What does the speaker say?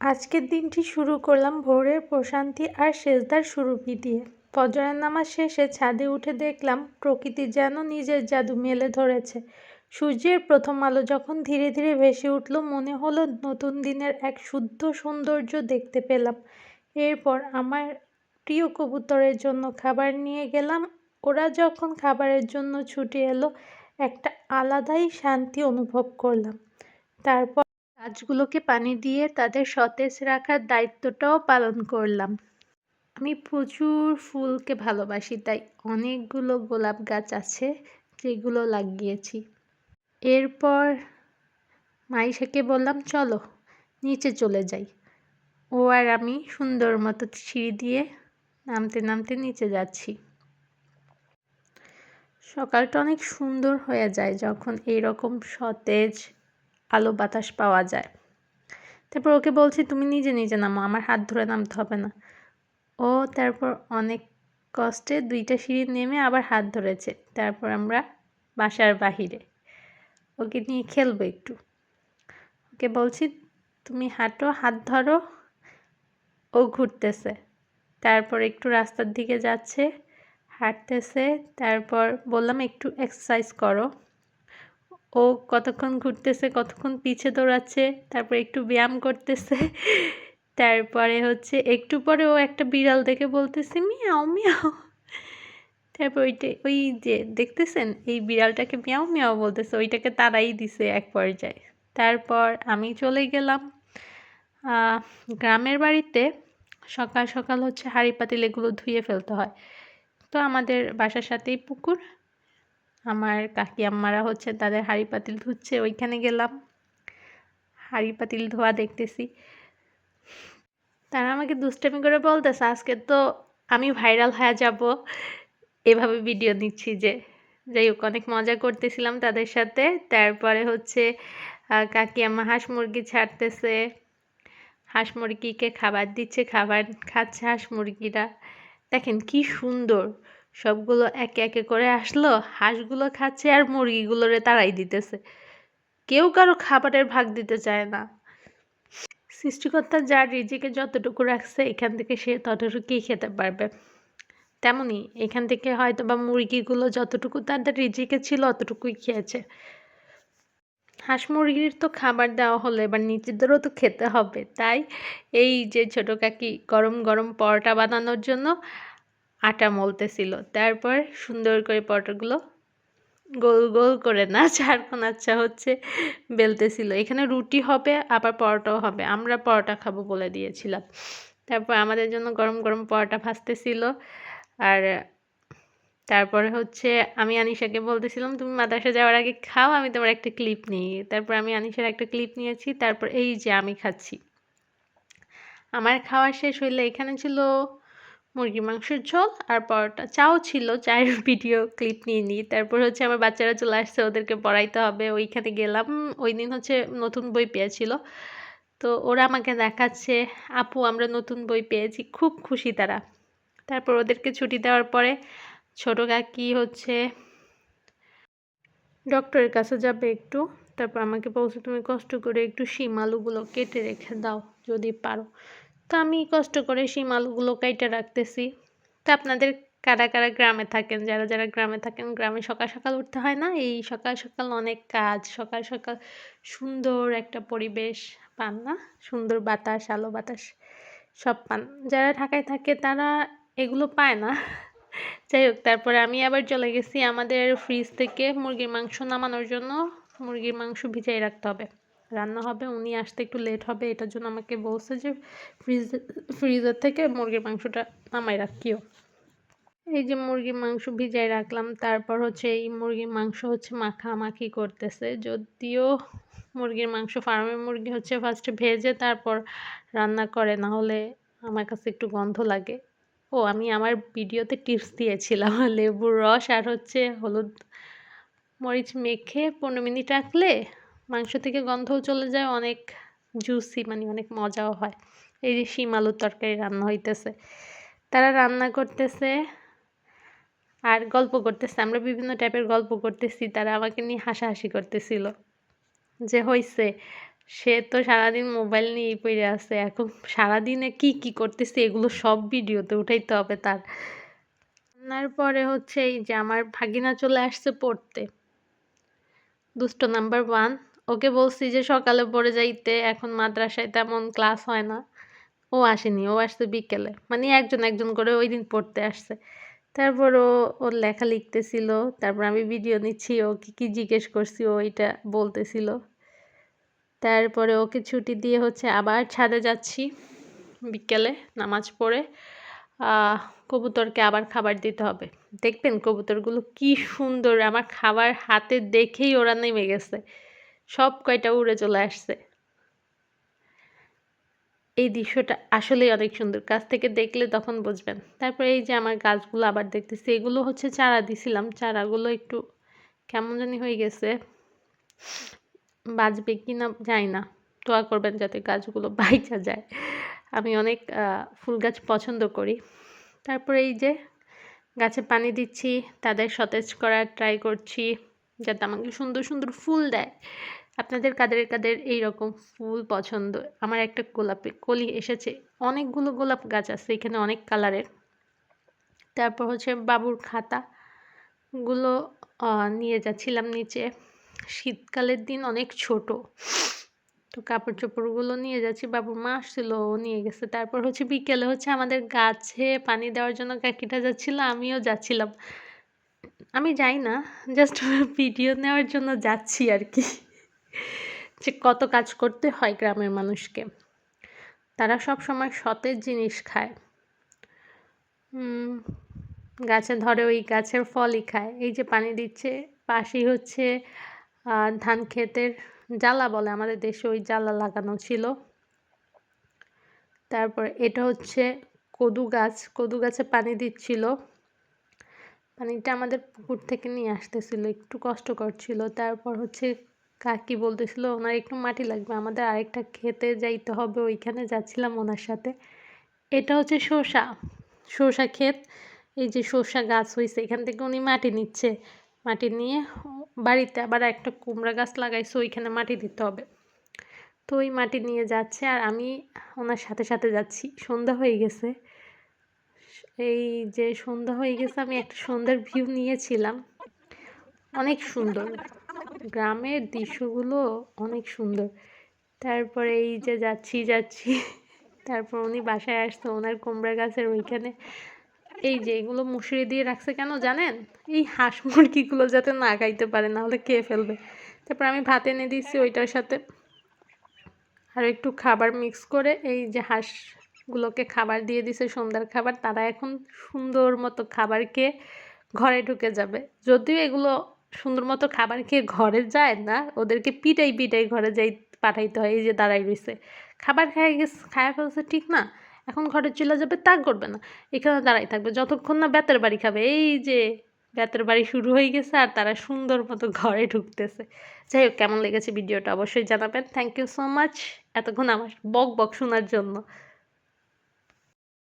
আজকের দিনটি শুরু করলাম ভোরের প্রশান্তি আর সেজদার সুরভি দিয়ে। ফজরের নামাজ শেষে ছাদে উঠে দেখলাম প্রকৃতি যেন নিজের জাদু মেলে ধরেছে। সূর্যের প্রথম আলো যখন ধীরে ধীরে ভেসে উঠল, মনে হলো নতুন দিনের এক শুদ্ধ সৌন্দর্য দেখতে পেলাম। এরপর আমার প্রিয় কবুতরের জন্য খাবার নিয়ে গেলাম। ওরা যখন খাবারের জন্য ছুটে এলো, একটা আলাদাই শান্তি অনুভব করলাম। তারপর গাছগুলোকে পানি দিয়ে তাদের সতেজ রাখার দায়িত্বটাও পালন করলাম। আমি প্রচুর ফুলকে ভালোবাসি, তাই অনেকগুলো গোলাপ গাছ আছে যেগুলো লাগিয়েছি। এরপর মাইশাকে বললাম, চলো, নিচে চলে যাই। ও আর আমি সুন্দর মতো সিঁড়ি দিয়ে নামতে নামতে নিচে যাচ্ছি। সকালটা অনেক সুন্দর হয়ে যায় যখন এইরকম সতেজ আলো বাতাস পাওয়া যায়। তারপর ওকে বলছি, তুমি নিজে নিজে নামো, আমার হাত ধরে নামতে হবে না। ও তারপর অনেক কষ্টে দুইটা সিঁড়ি নেমে আবার হাত ধরেছে। তারপর আমরা বাসার বাহিরে। ওকে নিয়ে খেলব একটু। ওকে বলছি, তুমি হাঁটো, হাত ধরো। ও ঘুরতেছে। তারপর একটু রাস্তার দিকে যাচ্ছে, হাঁটতেছে। তারপর বললাম, একটু এক্সারসাইজ করো। ও কতক্ষণ ঘুরতেছে, কতক্ষণ পিছে দৌড়াচ্ছে, তারপর একটু ব্যায়াম করতেছে, তারপরে হচ্ছে একটু পরে ও একটা বিড়াল দেখে বলতেছে, মিয়াও মিয়াও। তারপর ওইটা, ওই যে দেখতেছেন, এই বিড়ালটাকে মিয়াও মিয়াও বলতেছে, ওইটাকে তারাই দিছে এক পর্যায়ে। তারপর আমি চলে গেলাম গ্রামের বাড়িতে সকাল সকাল হচ্ছে হাঁড়ি পাতিল এগুলো ধুয়ে ফেলতে হয়। তো আমাদের বাসার সাথেই পুকুর আমার কাকি আম্মারা হচ্ছে তাদের হাঁড়ি পাতিল ধুচ্ছে, ওইখানে গেলাম। হাঁড়ি পাতিল ধোয়া দেখতেছি। তারা আমাকে দুষ্টামি করে বলতেছে, আজকে তো আমি ভাইরাল হয়ে যাব। এভাবে ভিডিও নিচ্ছি যে, যাই হোক, অনেক মজা করতেছিলাম তাদের সাথে। তারপরে হচ্ছে কাকি আম্মা হাঁস মুরগি ছাড়তেছে। হাঁস মুরগিকে খাবার দিচ্ছে, খাবার খাচ্ছে হাঁস মুরগিরা। দেখেন কি সুন্দর। সবগুলো একে একে করে আসলো, হাঁসগুলো খাচ্ছে আর মুরগিগুলোরে তারাই দিতেছে। কেউ কারও খাবারের ভাগ দিতে চায় না। সৃষ্টিকর্তা যার রিজিকে যতটুকু রাখছে, এখান থেকে সে ততটুকুই খেতে পারবে। তেমনি এখান থেকে হয়তো বা মুরগিগুলো যতটুকু তাদের রিজিকে ছিল, অতটুকুই খেয়েছে। হাঁস মুরগির তো খাবার দেওয়া হলো, এবার নিজেদেরও তো খেতে হবে। তাই এই যে ছোটো কাকি গরম গরম পরোটা বানানোর জন্য আটা মলতেছিল। তারপর সুন্দর করে পরোটাগুলো গোল গোল করে না চারকোন আচ্ছা হচ্ছে, বেলতেছিল। এখানে রুটি হবে, আবার পরোটাও হবে। আমরা পরোটা খাব বলে দিয়েছিলাম। তারপর আমাদের জন্য গরম গরম পরোটা ভাজতেছিল। আর তারপরে হচ্ছে আমি আনিশাকে বলতেছিলাম, তুমি মাদ্রাসা যাওয়ার আগে খাও, আমি তোমার একটা ক্লিপ নিই। তারপর আমি আনিশার একটা ক্লিপ নিয়েছি। তারপর এই যে আমি খাচ্ছি। আমার খাওয়া শেষ হইলে এখানে ছিল মুরগির মাংসের ঝোল আর পরোটা। চাও ছিল চায়ের ভিডিও ক্লিপ নিয়ে নিই। তারপর হচ্ছে আমার বাচ্চারা চলে আসছে, ওদেরকে পড়াইতে হবে। ওইখানে গেলাম। ওই দিন হচ্ছে নতুন বই পেয়েছিল। তো ওরা আমাকে দেখাচ্ছে, আপু, আমরা নতুন বই পেয়েছি। খুব খুশি তারা। তারপর ওদেরকে ছুটি দেওয়ার পরে ছোটো কাকি হচ্ছে ডক্টরের কাছে যাবে একটু। তারপর আমাকে বলছে, তুমি কষ্ট করে একটু শিম আলুগুলো কেটে রেখে দাও যদি পারো। তো আমি কষ্ট করে শিম আলুগুলো কেটে রাখতেছি। তো আপনাদের কারা কারা গ্রামে থাকেন? যারা যারা গ্রামে থাকেন, গ্রামে সকাল সকাল উঠতে হয় না? এই সকাল সকাল অনেক কাজ, সকাল সকাল সুন্দর একটা পরিবেশ পান না? সুন্দর বাতাস, আলো বাতাস সব পান। যারা ঢাকায় থাকে তারা এগুলো পায় না। যাই হোক, তারপরে আমি আবার চলে গেছি আমাদের ফ্রিজ থেকে মুরগির মাংস নামানোর জন্য। মুরগির মাংস ভিজাই রাখতে হবে। রান্না হবে, উনি আসতে একটু লেট হবে, এটার জন্য আমাকে বলছে যে ফ্রিজ ফ্রিজার থেকে মুরগির মাংসটা নামাই রাখিও। এই যে মুরগির মাংস ভিজাই রাখলাম, তারপর হচ্ছে এই মুরগির মাংস হচ্ছে মাখামাখি করতেছে। যদিও মুরগির মাংস ফার্মের মুরগি হচ্ছে ফার্স্টে ভেজে তারপর রান্না করে, না হলে আমার কাছে একটু গন্ধ লাগে। ও, আমি আমার ভিডিওতে টিপস দিয়েছিলাম, লেবুর রস আর হচ্ছে হলুদ মরিচ মেখে পনেরো মিনিট রাখলে মাংস থেকে গন্ধও চলে যায়, অনেক জুসি মানে অনেক মজাও হয়। এই যে শিম আলুর তরকারি রান্না হইতেছে। তারা রান্না করতেছে আর গল্প করতেছে। আমরা বিভিন্ন টাইপের গল্প করতেছি, তারা আমাকে নিয়ে হাসাহাসি করতেছিল যে হয়েছে সে তো সারাদিন মোবাইল নিয়েই পড়ে আছে, এখন সারাদিনে কি কি করতেছে, এগুলো সব ভিডিওতে উঠাইতে হবে তার। রান্নার পরে হচ্ছে এই যে আমার ভাগিনা চলে আসছে পড়তে। দুষ্ট নাম্বার ওয়ান ওকে বলছি যে সকালে পড়ে যাইতে, এখন মাদ্রাসায় তেমন ক্লাস হয় না। ও আসেনি, ও আসছে বিকেলে। মানে একজন একজন করে ওই দিন পড়তে আসছে। তারপর ও, ওর লেখা লিখতেছিল, তারপর আমি ভিডিও নিচ্ছি ও কি কি জিজ্ঞেস করছি, ও এটা বলতেছিল। তারপরে ওকে ছুটি দিয়ে হচ্ছে আবার ছাদে যাচ্ছি বিকেলে নামাজ পড়ে। কবুতরকে আবার খাবার দিতে হবে। দেখবেন কবুতরগুলো কি সুন্দর, আমার খাবার হাতে দেখেই ওরা নেমে গেছে। সব কয়টা উড়ে চলে আসছে। এই দৃশ্যটা আসলেই অনেক সুন্দর। কাছ থেকে দেখলে তখন বুঝবেন। তারপরে এই যে আমার গাছগুলো আবার দেখতেছি, এগুলো হচ্ছে চারা দিছিলাম। চারাগুলো একটু কেমন জানি হয়ে গেছে। বাঁচবে কি না যাই না। দোয়া করবেন যাতে গাছগুলো বাইচা যায়। আমি অনেক ফুল গাছ পছন্দ করি। তারপরে এই যে গাছে পানি দিচ্ছি, তাদের সতেজ করার ট্রাই করছি। যাতে আমাকে সুন্দর সুন্দর ফুল দেয়। আপনাদের কাদের কাদের এই রকম ফুল পছন্দ? আমার একটা গোলাপি, কলি এসেছে। অনেকগুলো গোলাপ গাছ আছে, এখানে অনেক কালারের। তারপর হচ্ছে বাবুর খাতাগুলো নিয়ে যাচ্ছিলাম নিচে। শীতকালের দিন অনেক ছোট। তো কাপড় চোপড়গুলো নিয়ে যাচ্ছি। বাবুর মা আসছিল, ও নিয়ে গেছে। তারপর হচ্ছে বিকেলে হচ্ছে আমাদের গাছে পানি দেওয়ার জন্য কাকিটা যাচ্ছিল, আমিও যাচ্ছিলাম। আমি যাই না জাস্ট ভিডিও নেওয়ার জন্য যাচ্ছি আর কি যে কত কাজ করতে হয় গ্রামের মানুষকে। তারা সব সময় সতেজ জিনিস খায়। গাছে ধরে ওই গাছের ফলই খায়। এই যে পানি দিচ্ছে, পাশেই হচ্ছে ধান ক্ষেতের জ্বালা বলে আমাদের দেশে ওই জ্বালা লাগানো ছিল। তারপর এটা হচ্ছে কদু গাছ। কদু গাছে পানি দিচ্ছিল। পানিটা আমাদের পুকুর থেকে নিয়ে আসতেছিল, একটু কষ্টকর ছিল। তারপর হচ্ছে কাকি বলতেছিল, ওনার একটু মাটি লাগবে, আমাদের আরেকটা খেতে যাইতে হবে, ওইখানে যাচ্ছিলাম ওনার সাথে। এটা হচ্ছে শসা শসা ক্ষেত। এই যে শসা গাছ হয়েছে এখান থেকে উনি মাটি নিচ্ছে। মাটি নিয়ে বাড়িতে আবার একটা কুমড়া গাছ লাগাইছে, ওইখানে মাটি দিতে হবে। তো ওই মাটি নিয়ে যাচ্ছে আর আমি ওনার সাথে সাথে যাচ্ছি। সন্ধ্যা হয়ে গেছে। এই যে সন্ধ্যা হয়ে গেছে, আমি একটা সন্ধ্যার ভিউ নিয়েছিলাম। অনেক সুন্দর। গ্রামের দৃশ্যগুলো অনেক সুন্দর। তারপরে এই যে যাচ্ছি যাচ্ছি, তারপর উনি বাসায় আসতো, ওনার কুমড়া গাছের ওইখানে। এই যে এগুলো মুসুরি দিয়ে রাখছে কেন জানেন? এই হাঁস মুরগিগুলো যাতে না খাইতে পারে, না হলে খেয়ে ফেলবে। তারপর আমি ভাত এনে দিচ্ছি ওইটার সাথে। আর একটু খাবার মিক্স করে এই যে হাঁসগুলোকে খাবার দিয়ে দিছে সন্ধ্যার খাবার, তারা এখন সুন্দর মতো খাবার খেয়ে ঘরে ঢুকে যাবে। যদিও এগুলো সুন্দর মতো খাবার খেয়ে ঘরে যায় না, ওদেরকে পিটাই পিটাই ঘরে যাই পাঠাইতে হয়, এই যে দাঁড়াই রয়েছে খাবার খাই গেছে, খায়া ফেলছে ঠিক না, এখন ঘরে চলে যাবে তা করবে না, এখানে দাঁড়াই থাকবে। যতক্ষণ না বেতের বাড়ি খাবে, এই যে বেতের বাড়ি শুরু হয়ে গেছে আর তারা সুন্দর মতো ঘরে ঢুকতেছে। যাই হোক, কেমন লেগেছে ভিডিওটা অবশ্যই জানাবেন। থ্যাংক ইউ সো মাচ এতক্ষণ আমার বক বক শোনার জন্য।